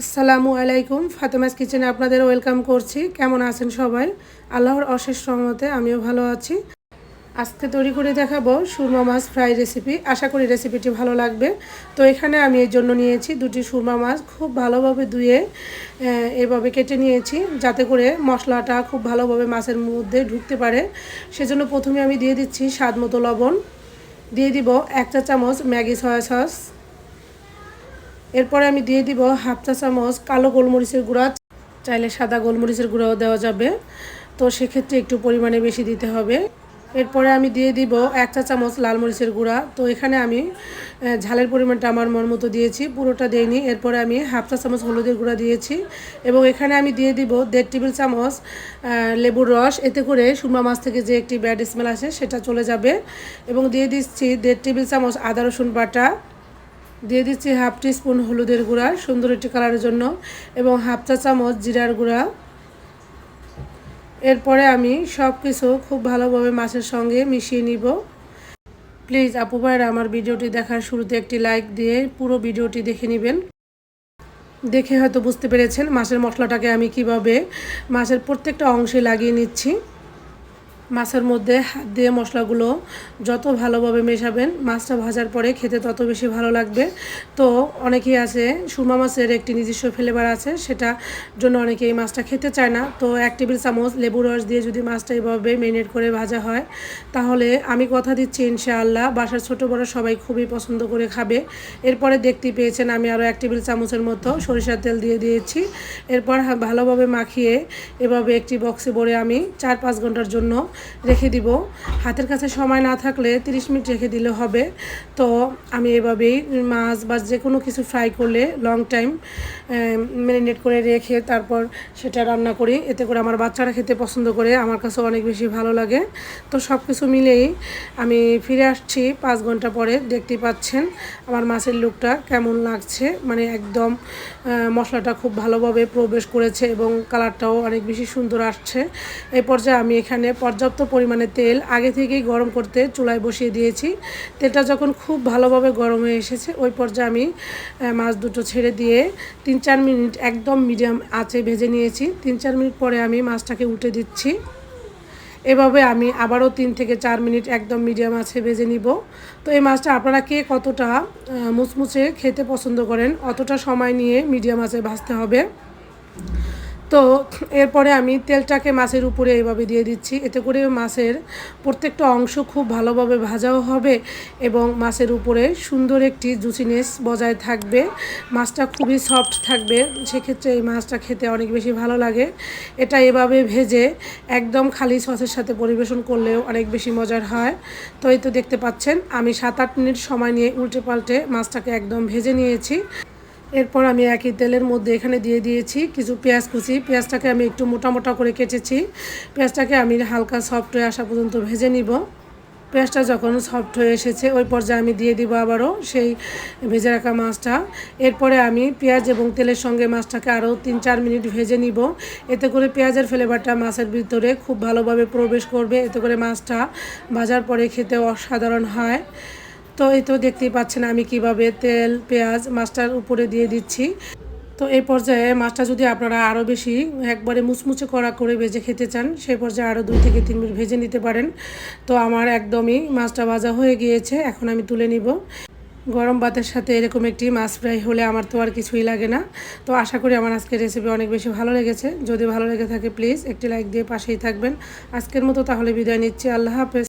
আসসালামু আলাইকুম। ফাতেমাস কিচেনে আপনাদের ওয়েলকাম করছি। কেমন আছেন সবাই? আল্লাহর অশেষ রহমতে আমিও ভালো আছি। আজকে তৈরি করে দেখাবো সুরমা মাছ ফ্রাই রেসিপি। আশা করি রেসিপিটি ভালো লাগবে। তো এখানে আমি এর জন্য নিয়েছি দুটি সুরমা মাছ। খুব ভালোভাবে ধুয়ে এভাবে কেটে নিয়েছি যাতে করে মশলাটা খুব ভালোভাবে মাছের মধ্যে ঢুকতে পারে। সেজন্য প্রথমে আমি দিয়ে দিচ্ছি স্বাদ মতো লবণ। দিয়ে দিব এক চা চামচ ম্যাগি সয়া সস। এরপরে আমি দিয়ে দিব হাফ চা চামচ কালো গোলমরিচের গুঁড়া। চাইলে সাদা গোলমরিচের গুঁড়াও দেওয়া যাবে। তো সেক্ষেত্রে একটু পরিমাণে বেশি দিতে হবে। এরপরে আমি দিয়ে দিব এক চা চামচ লাল মরিচের গুঁড়া। তো এখানে আমি ঝালের পরিমাণটা আমার মন মতো দিয়েছি, পুরোটা দেইনি। এরপরে আমি হাফ চা চামচ হলুদের গুঁড়া দিয়েছি এবং এখানে আমি দিয়ে দিব দেড় টেবিল চামচ লেবুর রস। এতে করে সুরমা মাছ থেকে যে একটি ব্যাড স্মেল আসে সেটা চলে যাবে। এবং দিয়ে দিচ্ছি দেড় টেবিল চামচ আদা রসুন বাটা। দিয়ে দিচ্ছি হাফ টি স্পুন হলুদের গুঁড়া, সুন্দর একটি কালারের জন্য, এবং হাফ চা চামচ জিরার গুঁড়া। এরপরে আমি সব কিছু খুব ভালোভাবে মাছের সঙ্গে মিশিয়ে নিব। প্লিজ আপু ভাইরা আমার ভিডিওটি দেখার শুরুতে একটি লাইক দিয়ে পুরো ভিডিওটি দেখে নেবেন। দেখে হয়তো বুঝতে পেরেছেন মাছের মশলাটাকে আমি কীভাবে মাছের প্রত্যেকটা অংশে লাগিয়ে নিচ্ছি। মাছের মধ্যে হাত দিয়ে মশলাগুলো যত ভালোভাবে মেশাবেন, মাছটা ভাজার পরে খেতে তত বেশি ভালো লাগবে। তো অনেকেই আছে, সুরমা মাছের একটি নিজস্ব ফ্লেভার আছে, সেটা জন্য অনেকে এই মাছটা খেতে চায় না। তো এক টেবিল চামচ লেবু রস দিয়ে যদি মাছটা এইভাবে মেরিনেট করে ভাজা হয়, তাহলে আমি কথা দিচ্ছি ইনশাআল্লাহ, বাসার ছোট বড় সবাই খুবই পছন্দ করে খাবে। এরপরে দেখতে পেয়েছেন আমি আরও এক টেবিল চামচের মতো সরিষার তেল দিয়ে দিয়েছি। এরপর ভালোভাবে মাখিয়ে এভাবে একটি বক্সে ভরে আমি চার পাঁচ ঘণ্টার জন্য রেখে দিব। হাতের কাছে সময় না থাকলে 30 মিনিট রেখে দিলে হবে। তো আমি এভাবেই মাছ বা যে কোনো কিছু ফ্রাই করলে লং টাইম ম্যারিনেট করে রেখে তারপর সেটা রান্না করি। এতে করে আমার বাচ্চারা খেতে পছন্দ করে, আমার কাছে অনেক বেশি ভালো লাগে। তো সব কিছু মিলেই আমি ফিরে আসছি পাঁচ ঘণ্টা পরে, দেখতেই পাচ্ছেন আমার মাছের লুকটা কেমন লাগছে। মানে একদম মশলাটা খুব ভালোভাবে প্রবেশ করেছে এবং কালারটাও অনেক বেশি সুন্দর আসছে। এই পর্যায়ে আমি এখানে পর্যাপ্ত পরিমাণে তেল আগে থেকেই গরম করতে চুলায় বসিয়ে দিয়েছি। তেলটা যখন খুব ভালোভাবে গরম হয়ে এসেছে, ওই পর্যায়ে আমি মাছ দুটো ছেড়ে দিয়ে তিন চার মিনিট একদম মিডিয়াম আঁচে ভেজে নিয়েছি। তিন চার মিনিট পরে আমি মাছটাকে উঠে দিচ্ছি। এভাবে আমি আবারও তিন থেকে চার মিনিট একদম মিডিয়াম আছে ভেজে নিব। তো এই মাছটা আপনারা কে কতটা মুচমুচে খেতে পছন্দ করেন, অতটা সময় নিয়ে মিডিয়াম আছে ভাজতে হবে। তো এরপরে আমি তেলটাকে মাছের উপরে এইভাবে দিয়ে দিচ্ছি। এতে করে মাছের প্রত্যেকটা অংশ খুব ভালোভাবে ভাজাও হবে এবং মাছের উপরে সুন্দর একটি জুসিনেস বজায় থাকবে। মাছটা খুবই সফট থাকবে, সেক্ষেত্রে এই মাছটা খেতে অনেক বেশি ভালো লাগে। এটা এভাবে ভেজে একদম খালি সসের সাথে পরিবেশন করলেও অনেক বেশি মজার হয়। তো এই তো দেখতে পাচ্ছেন, আমি সাত আট মিনিট সময় নিয়ে উল্টে পাল্টে মাছটাকে একদম ভেজে নিয়েছি। এরপর আমি একই তেলের মধ্যে এখানে দিয়ে দিয়েছি কিছু পেঁয়াজ কুচি। পেঁয়াজটাকে আমি একটু মোটা মোটা করে কেটেছি। পেঁয়াজটাকে আমি হালকা সফট হয়ে আসা পর্যন্ত ভেজে নিব। পেঁয়াজটা যখন সফট হয়ে এসেছে, ওই পর্যায়ে আমি দিয়ে দিব আবারও সেই ভেজে রাখা মাছটা। এরপরে আমি পেঁয়াজ এবং তেলের সঙ্গে মাছটাকে আরও তিন চার মিনিট ভেজে নিব। এতে করে পেঁয়াজের ফ্লেভারটা মাছের ভিতরে খুব ভালোভাবে প্রবেশ করবে। এতে করে মাছটা ভাজার পরে খেতে অসাধারণ হয়। তো এই তো দেখতেই পাচ্ছেন আমি কীভাবে তেল, পেঁয়াজ, মাছটার উপরে দিয়ে দিচ্ছি। তো এই পর্যায়ে মাছটা যদি আপনারা আরও বেশি একবারে মুচমুচে করা করে ভেজে খেতে চান, সেই পর্যায়ে আরও দুই থেকে তিন মিনিট ভেজে নিতে পারেন। তো আমার একদমই মাছটা ভাজা হয়ে গিয়েছে, এখন আমি তুলে নিব। গরম ভাতের সাথে এরকম একটি মাছ ফ্রাই হলে আমার তো আর কিছুই লাগে না। তো আশা করি আমার আজকের রেসিপি অনেক বেশি ভালো লেগেছে। যদি ভালো লেগে থাকে প্লিজ একটি লাইক দিয়ে পাশেই থাকবেন। আজকের মতো তাহলে বিদায় নিচ্ছি। আল্লাহ হাফেজ।